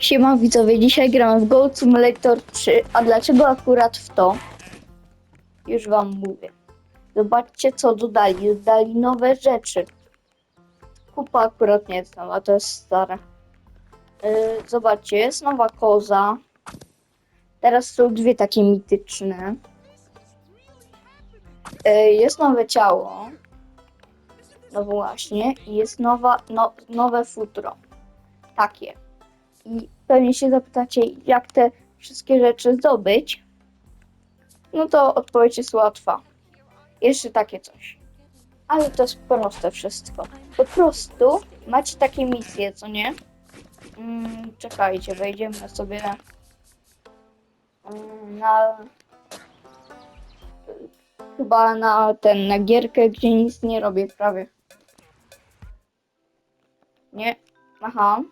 Siema widzowie, dzisiaj gramy w Gold Simulator 3, a dlaczego akurat w to? Już wam mówię. Zobaczcie co dodali, dodali nowe rzeczy. Kupa akurat nie jest nowa, to jest stara. Yy, zobaczcie, jest nowa koza. Teraz są dwie takie mityczne. Yy, jest nowe ciało. No właśnie, i jest nowa, no, nowe futro. Takie. I pewnie się zapytacie, jak te wszystkie rzeczy zdobyć. No to odpowiedź jest łatwa. Jeszcze takie coś. Ale to jest proste wszystko. Po prostu macie takie misje, co nie? Mm, czekajcie, wejdziemy sobie mm, na chyba na ten, na gierkę, gdzie nic nie robię prawie. Nie. Aha.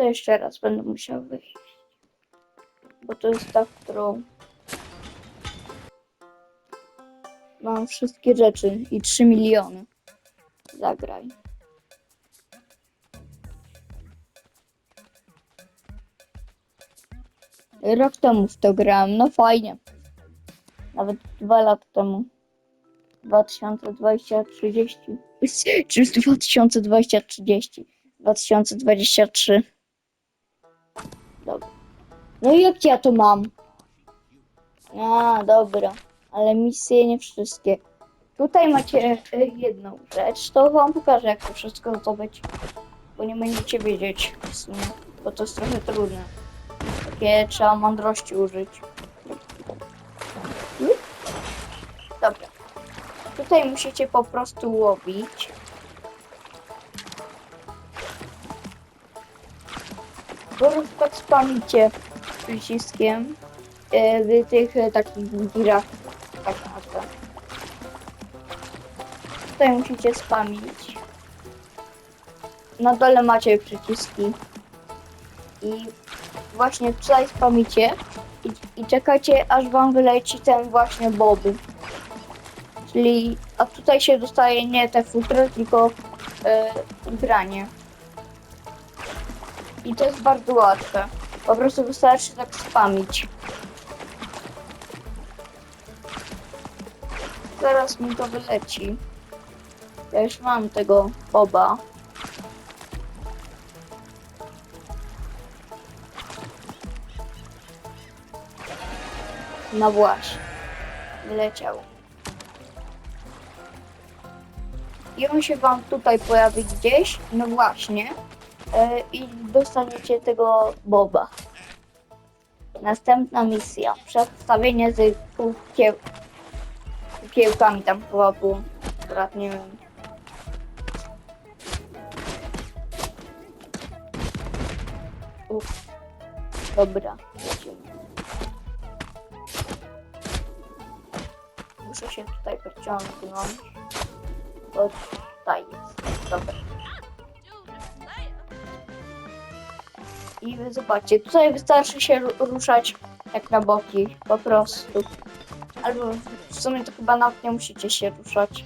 To jeszcze raz będę musiał wyjść. Bo to jest ta, którą mam wszystkie rzeczy i 3 miliony. Zagraj. Rok temu w to grałem, no fajnie. Nawet dwa lata temu. 2020 30. Czy 2020 30? 2023. Dobra. No i jak ja to mam? A, dobra. Ale misje nie wszystkie. Tutaj macie jedną rzecz. To wam pokażę, jak to wszystko zdobyć. Bo nie będziecie wiedzieć w sumie. Bo to jest trochę trudne. Takie trzeba mądrości użyć. Dobra. Tutaj musicie po prostu łowić. Bo tak spamicie przyciskiem e, w tych e, takich girach. Tak nazwę. Tutaj musicie spamić. Na dole macie przyciski. I właśnie tutaj spamicie i, i czekacie aż wam wyleci ten właśnie boby. Czyli, a tutaj się dostaje nie te futry, tylko e, granie. I to jest bardzo łatwe. Po prostu wystarczy tak spamić. Zaraz mi to wyleci. Ja już mam tego boba. No właśnie. Wyleciał. I on się wam tutaj pojawi gdzieś. No właśnie. E, I dostaniecie tego boba. Następna misja. Przedstawienie z kukieł... kukiełkami tam chyba było. Akurat nie wiem. Uff. Dobra. Muszę się tutaj pociągnąć. Bo tutaj jest. Dobra. I zobaczcie, tutaj wystarczy się ru- ruszać jak na boki, po prostu. Albo w sumie to chyba nawet nie musicie się ruszać.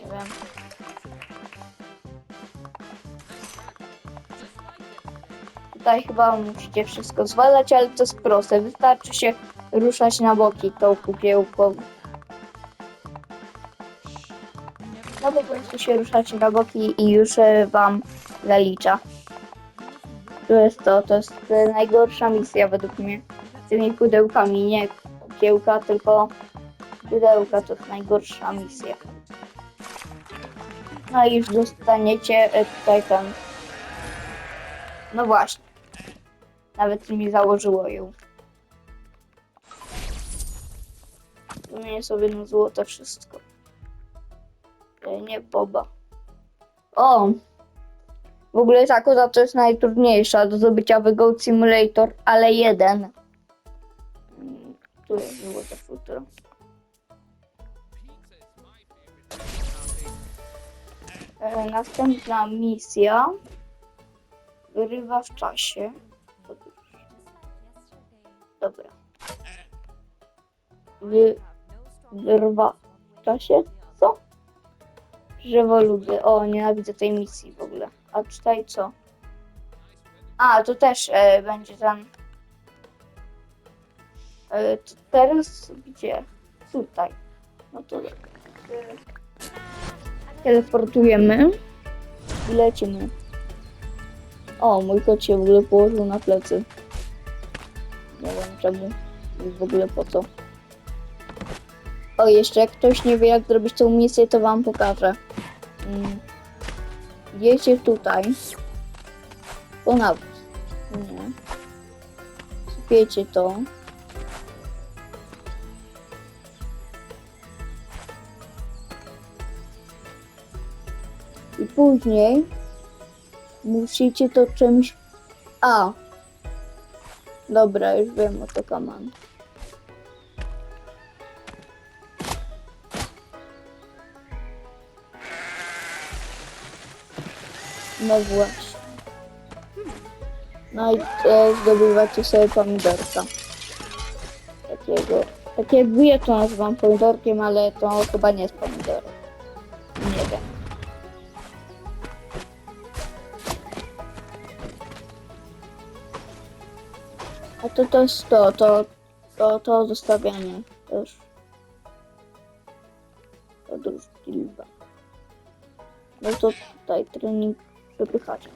Nie wiem. Tutaj chyba musicie wszystko zwalać, ale to jest proste. Wystarczy się ruszać na boki tą kukiełką. No po prostu się ruszacie na boki i już e, wam zalicza. To jest to, to jest najgorsza misja według mnie. Z tymi pudełkami, nie kukiełka, tylko pudełka to jest najgorsza misja. No i już dostaniecie e, tutaj ten. No właśnie. Nawet mi założyło ją. Wymienię sobie na złote wszystko. E, Nie Boba. O! W ogóle ta koza to jest najtrudniejsza do zdobycia w Goat Simulator, ale jeden. Mm, Tu jest złote futro. E, Następna misja. Wyrywa w czasie. Dobra. Wy... Wyrwa w czasie? Co? Drzewo ludy. O, nienawidzę tej misji w ogóle. A tutaj co? A, to też e, będzie ten. E, to teraz gdzie? Tutaj. No to e, teleportujemy i lecimy. O, mój kot się w ogóle położył na plecy. Nie wiem czemu i w ogóle po co. O, jeszcze jak ktoś nie wie jak zrobić tą misję, to wam pokażę. Mm. Jedziecie tutaj. Po nawóz. Nie. Sypiecie to. I później musicie to czymś. A. Dobra, już wiem o to kaman. No właśnie. No i e, zdobywacie sobie pomidorka. Takiego. Tak jakby ja to nazywam pomidorkiem, ale to chyba nie jest pomidorek. Nie wiem. A to to jest to, to, to, to zostawianie też. Podróżki lwa. No to tutaj trening przepychaczka.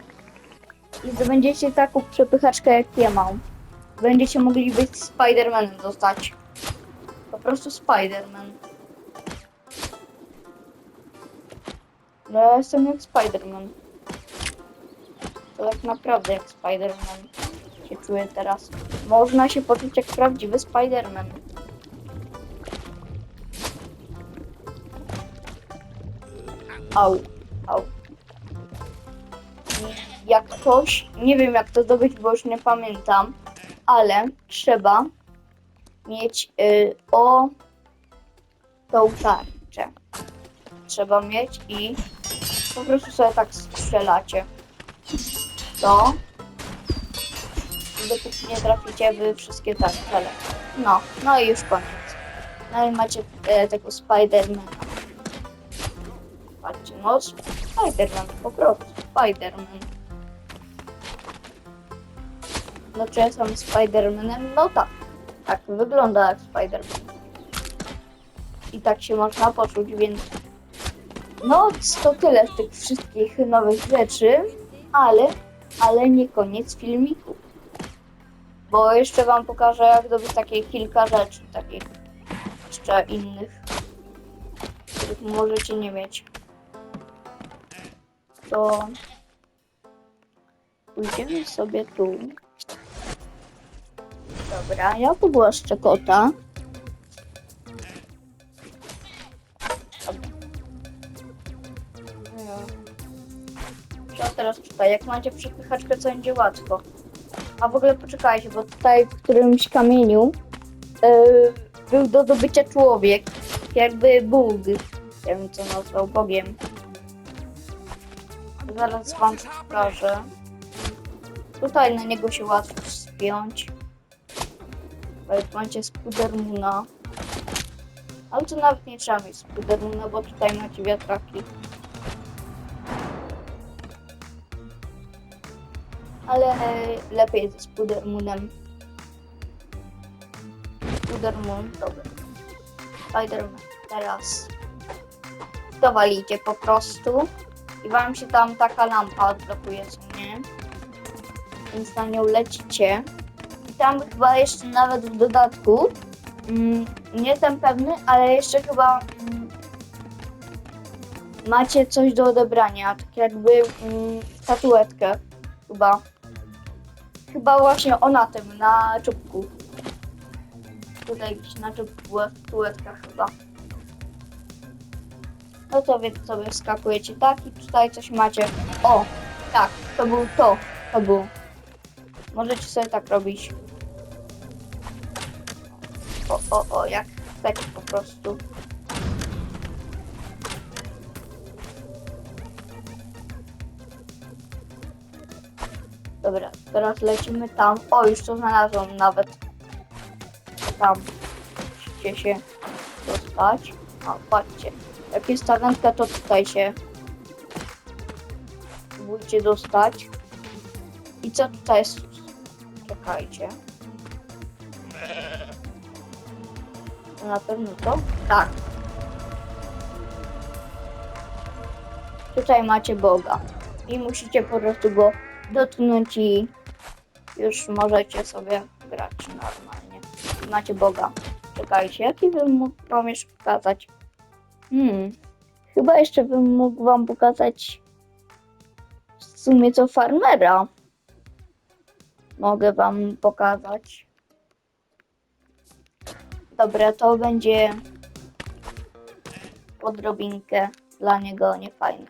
I zdobędziecie taką przepychaczkę jak ja mam. Będziecie mogli być Spidermanem zostać. Po prostu Spiderman. No ja jestem jak Spiderman. To tak naprawdę jak Spiderman się czuję teraz. Można się poczuć jak prawdziwy Spiderman. Au. Jak ktoś, nie wiem jak to zdobyć, bo już nie pamiętam, ale trzeba mieć y, o tą tarczę. Trzeba mieć i po prostu sobie tak strzelacie. To dopóki nie traficie wy wszystkie cele. No, no i już koniec. No i macie e, tego Spidermana. Patrzcie, no Spiderman, po prostu Spiderman. No czy jestem Spidermanem? No tak. Tak wygląda jak Spiderman. I tak się można poczuć, więc no to tyle z tych wszystkich nowych rzeczy, ale, ale nie koniec filmiku. Bo jeszcze wam pokażę, jak zrobić takie kilka rzeczy, takich jeszcze innych, których możecie nie mieć. To pójdziemy sobie tu. Dobra, ja tu była szczekota. Co teraz tutaj? Jak macie przepychaczkę, to będzie łatwo. A w ogóle poczekajcie, bo tutaj w którymś kamieniu yy, był do zdobycia człowiek. Jakby Bóg. Nie wiem co nazwał Bogiem. Zaraz wam pokażę. Tutaj na niego się łatwo spiąć. Macie Spidermuna. Ale tu nawet nie trzeba mieć Spidermuna, bo tutaj macie wiatraki. ale lepiej ze Spidermanem. Spiderman, dobra. Spiderman, teraz dowalicie po prostu i wam się tam taka lampa odblokuje, co nie? Więc na nią lecicie. Tam chyba jeszcze nawet w dodatku, mm, nie jestem pewny, ale jeszcze chyba mm, macie coś do odebrania, tak jakby mm, statuetkę chyba. Chyba właśnie o na tym, na czubku. Tutaj gdzieś na czubku była statuetka chyba. No to więc sobie skakujecie tak i tutaj coś macie. O, tak, to był to, to był. Możecie sobie tak robić. O, o, o, jak chcecie po prostu. Dobra, teraz lecimy tam. O, już to znalazłam nawet. Tam. Musicie się dostać. O, patrzcie. Jak jest ta to tutaj się Spróbujcie dostać. I co tutaj jest? Czekajcie. Na pewno to? Tak. Tutaj macie Boga. I musicie po prostu go dotknąć i już możecie sobie grać normalnie. Macie Boga. Czekajcie, jaki bym mógł wam jeszcze pokazać? Hmm. Chyba jeszcze bym mógł wam pokazać w sumie co farmera. Mogę wam pokazać. Dobra, to będzie odrobinkę dla niego niefajne.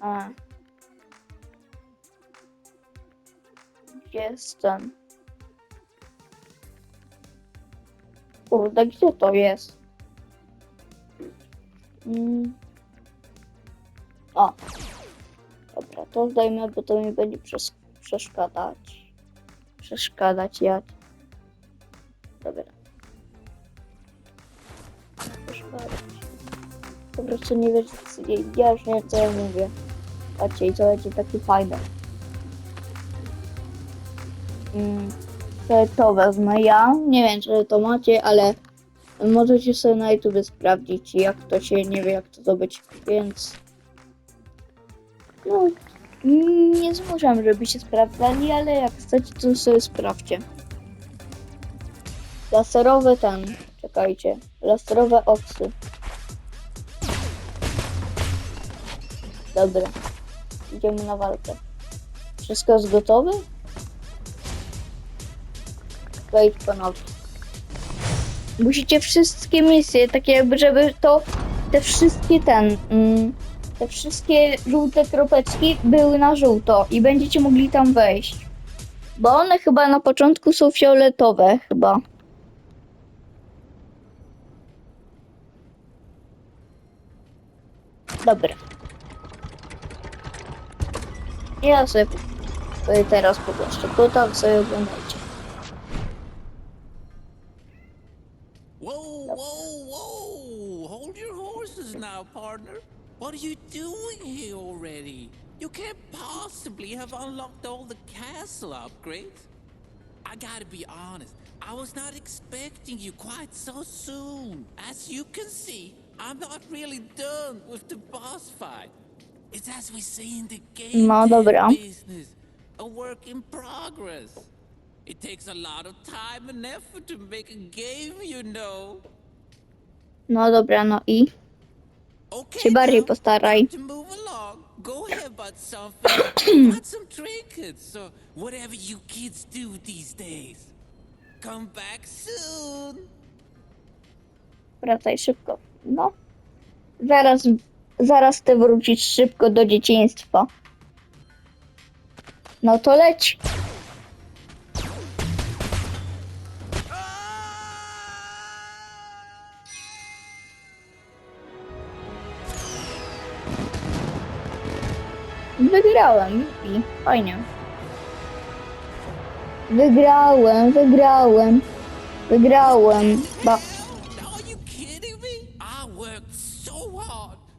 A. Gdzie jest ten? Kurde, gdzie to jest? Mm. O. Dobra, to zdajmy, bo to mi będzie przes- przeszkadzać. Przeszkadzać jak. Dobra. Po prostu nie wiesz, co- ja już nie wiem, co ja mówię. Patrzcie, i to będzie takie fajne. Mm, to, to wezmę ja. Nie wiem, czy to macie, ale możecie sobie na YouTube sprawdzić, jak to się nie wie, jak to zdobyć, więc no, nie zmuszam, żebyście sprawdzali, ale jak chcecie, to sobie sprawdźcie. Laserowe ten, czekajcie, laserowe oksy. Dobra, idziemy na walkę. Wszystko jest gotowe? Wejdź ponownie. Musicie wszystkie misje, takie jakby, żeby to, te wszystkie ten, mm, te wszystkie żółte kropeczki były na żółto i będziecie mogli tam wejść. Bo one chyba na początku są fioletowe, chyba. Dobra. Ja sobie teraz poproszę tutaj, sobie oglądajcie. Hold your horses now, partner. What are you doing here already? You can't possibly have unlocked all the castle upgrades. I gotta be honest, I was not expecting you quite so soon. As you can see, I'm not really done with the boss fight. It's as we say in the game No, dobra. a work in progress. It takes a lot of time and effort to make a game, you know. No dobra, no i się bardziej postaraj. Go ahead, but something. Got some trinkets or whatever you kids do these days. Come back soon. Wracaj szybko. No. Zaraz, zaraz ty wrócisz szybko do dzieciństwa. No to leć. Wygrałem. I fajnie. Wygrałem, wygrałem. Wygrałem. Ba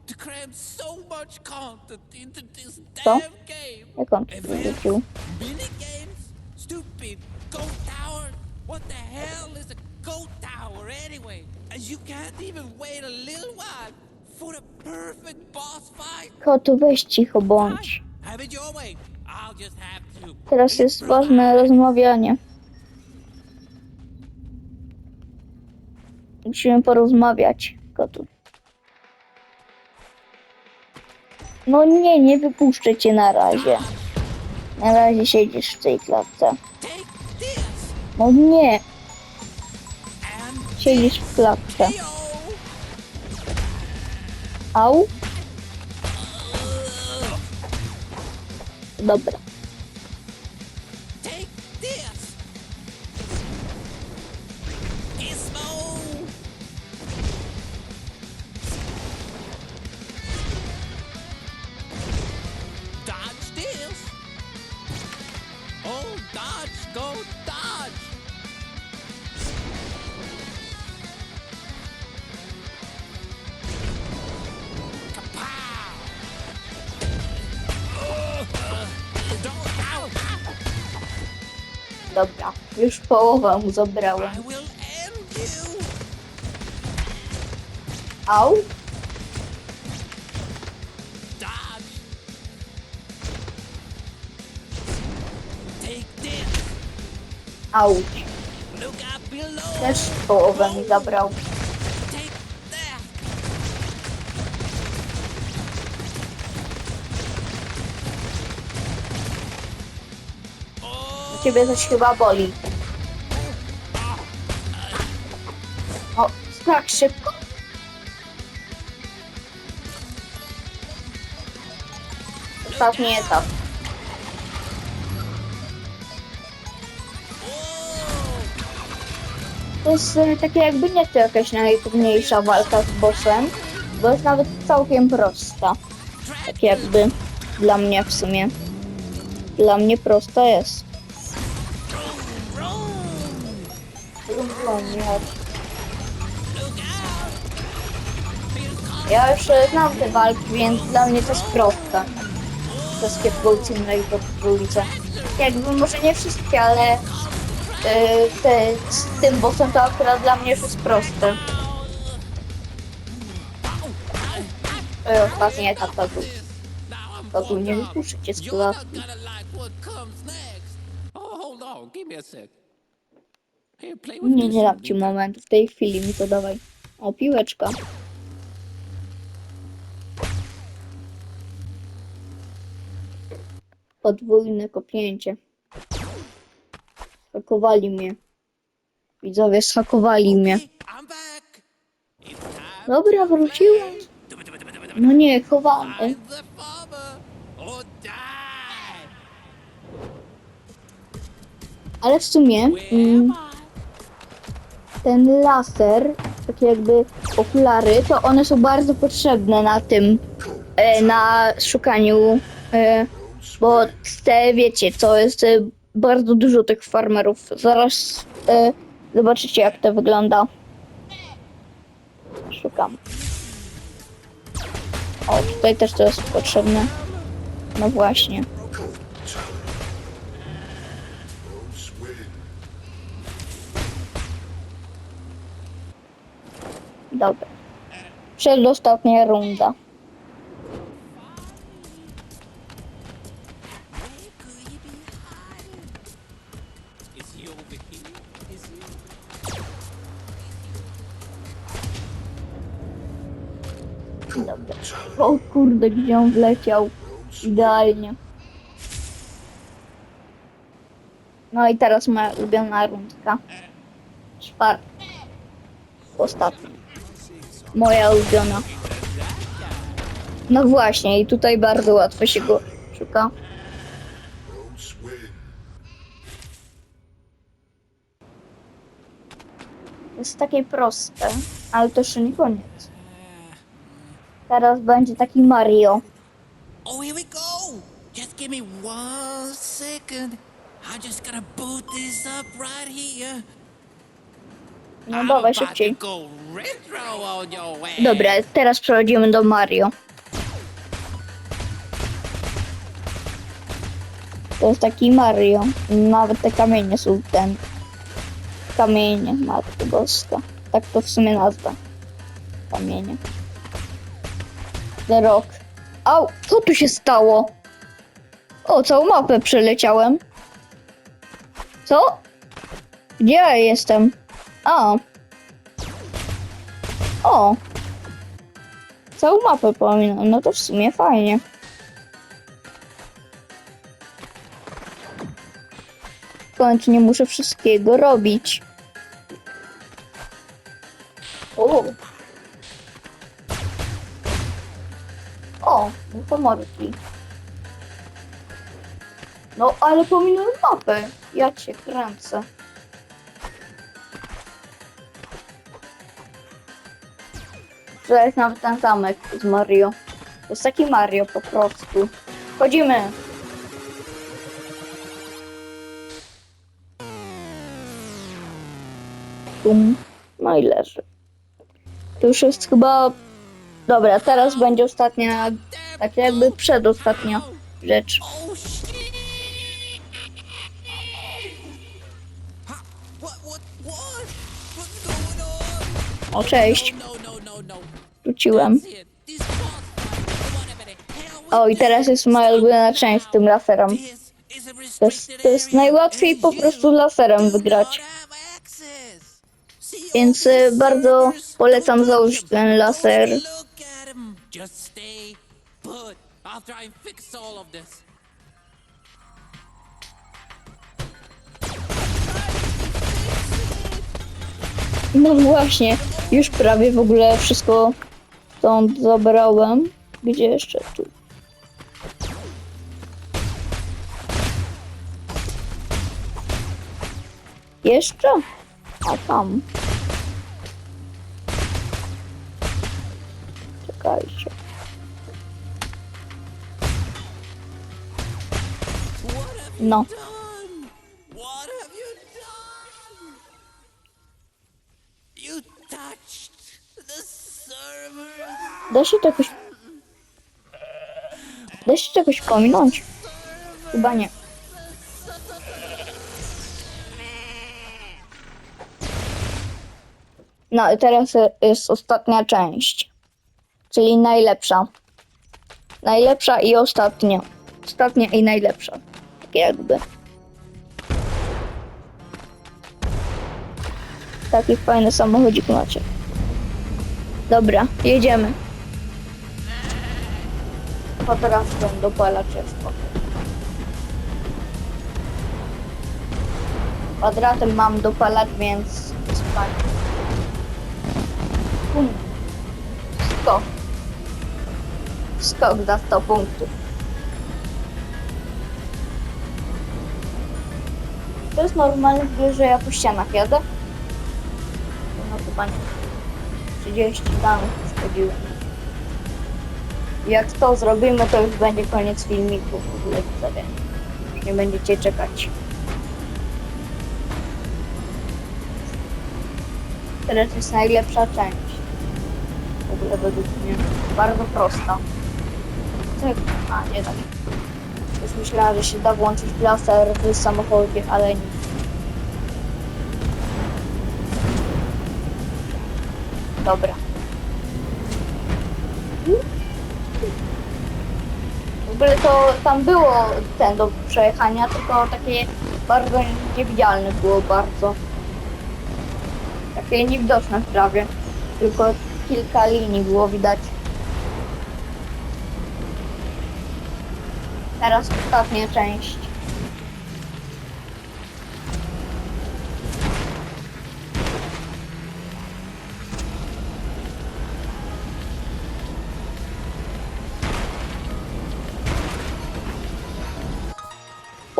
to cram so much content into this damn game. jak on to wrócił? Mini games? Stupid goat tower? What the hell is a goat tower anyway? And you can't even wait a little while for the perfect boss fight? Kotu, weź cicho bądź. Have it your way. I'll just have to. Teraz jest ważne rozmawianie. Musimy porozmawiać, kotu. No nie, nie wypuszczę cię na razie. Na razie siedzisz w tej klatce. No nie, siedzisz w klatce. Au. Dobra. Już połowę mu zabrałem. I will end you. Au, Dodge. Take this. au. Look up below. Też połowę mi zabrał. Take that. Oh, tak szybko? Ostatni etap. To jest e, takie jakby nie to jakaś najtrudniejsza walka z bossem, bo jest nawet całkiem prosta. Tak jakby dla mnie w sumie. Dla mnie prosta jest. Vroom, Rozumiesz. Ja już znam te walki, więc dla mnie to jest proste. Wszystkie Simulator trójce. Jakby może nie wszystkie, ale e, te, z tym bossem to akurat dla mnie już jest proste. E, Ostatni etap to był. To był nie cię z klatki. hold on. Give me a sec. Nie, nie dam ci momentu, w tej chwili mi to dawaj. O, piłeczka. Podwójne kopnięcie. Hakowali mnie. Widzowie, schakowali mnie. Dobra, wróciłem. No nie, die. Ale w sumie mm? Ten laser, takie jakby okulary, to one są bardzo potrzebne na tym, e, na szukaniu, e, bo te wiecie, to jest e, bardzo dużo tych farmerów. Zaraz e, zobaczycie jak to wygląda. Szukam. O, tutaj też to jest potrzebne. No właśnie. Dobra. Przedostatnia runda. Dobra. O kurde, gdzie on wleciał? Idealnie. No i teraz moja ulubiona rundka. Czwarta. Ostatnia. Moja ulubiona. No właśnie, i tutaj bardzo łatwo się go szuka. Jest takie proste, ale to jeszcze nie koniec. Teraz będzie taki Mario. Oh, here we go. Just give me one second. I'm just gonna boot this up right here. No dawaj szybciej. Dobra, teraz przechodzimy do Mario. To jest taki Mario. Nawet te kamienie są ten. Kamienie, matko boska. Tak to w sumie nazwa. Kamienie. The Rock. Au, co tu się stało? O, całą mapę przeleciałem. Co? Gdzie ja jestem? A. O. Całą mapę pominąłem, no to w sumie fajnie. Końcu nie muszę wszystkiego robić. O. O, no pomorki. No, ale pominąłem mapę. Ja cię kręcę. To jest nawet ten zamek z Mario. To jest taki Mario po prostu. Chodzimy! Bum. No i leży. To już jest chyba... Dobra, teraz będzie ostatnia, tak jakby przedostatnia rzecz. O, cześć. We O, i teraz jest moja ulubiona część z tym laserem. To jest, to jest najłatwiej po prostu laserem wygrać. Więc y, bardzo polecam założyć ten laser. No właśnie, już prawie w ogóle wszystko stąd zabrałem. Gdzie jeszcze tu? Jeszcze? A tam. Czekajcie. No. Da się to jakoś... Da się to jakoś pominąć? Chyba nie. No i teraz jest ostatnia część. Czyli najlepsza. Najlepsza i ostatnia. Ostatnia i najlepsza. Tak jakby. Taki fajny samochodzik macie. Dobra, jedziemy. Ten dopalacz jest spoko. Kwadratem mam dopalacz, więc spać. Bum. Skok. Skok za 100 punktów. To jest normalne, w grze, że ja po ścianach jadę? No chyba nie. 30 danych szkodziłem. Jak to zrobimy, to już będzie koniec filmiku w ogóle widzowie. Nie będziecie czekać. Teraz jest najlepsza część. W ogóle według mnie. Bardzo prosta. Tak, a nie tak. Już myślałam, że się da włączyć laser w samochodzie, ale nie. Dobra. W ogóle to tam było ten do przejechania, tylko takie bardzo niewidzialne było bardzo. Takie niewidoczne prawie. Tylko kilka linii było widać. Teraz ostatnia część.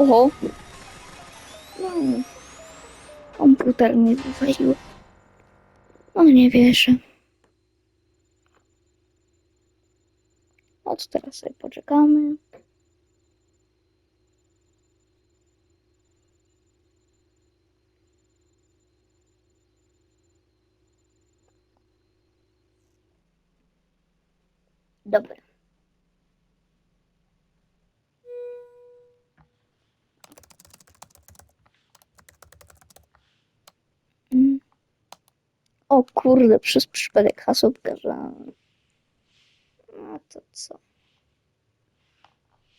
Oho. No. Komputer mnie wywalił. No nie wierzę. No to teraz sobie poczekamy. Dobra. O kurde, przez przypadek hasłówka, że... A to co?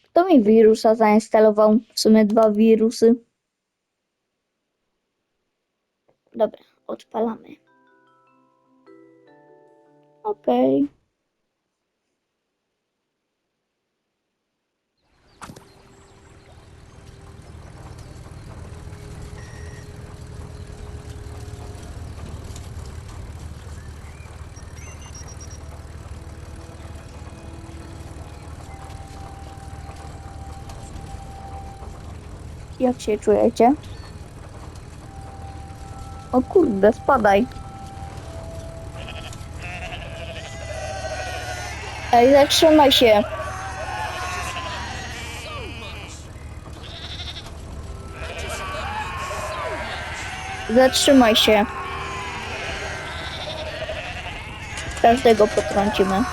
Kto mi wirusa zainstalował? W sumie dwa wirusy. Dobra, odpalamy. Okej. Jak się czujecie? O kurde, spadaj. Ej, zatrzymaj się. Zatrzymaj się. Każdego potrącimy.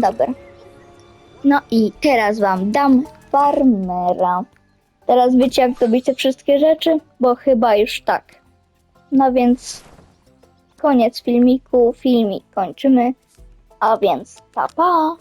Dobra. No i teraz wam dam farmera. Teraz wiecie jak zrobić te wszystkie rzeczy? Bo chyba już tak. No więc koniec filmiku, filmik kończymy. A więc pa pa!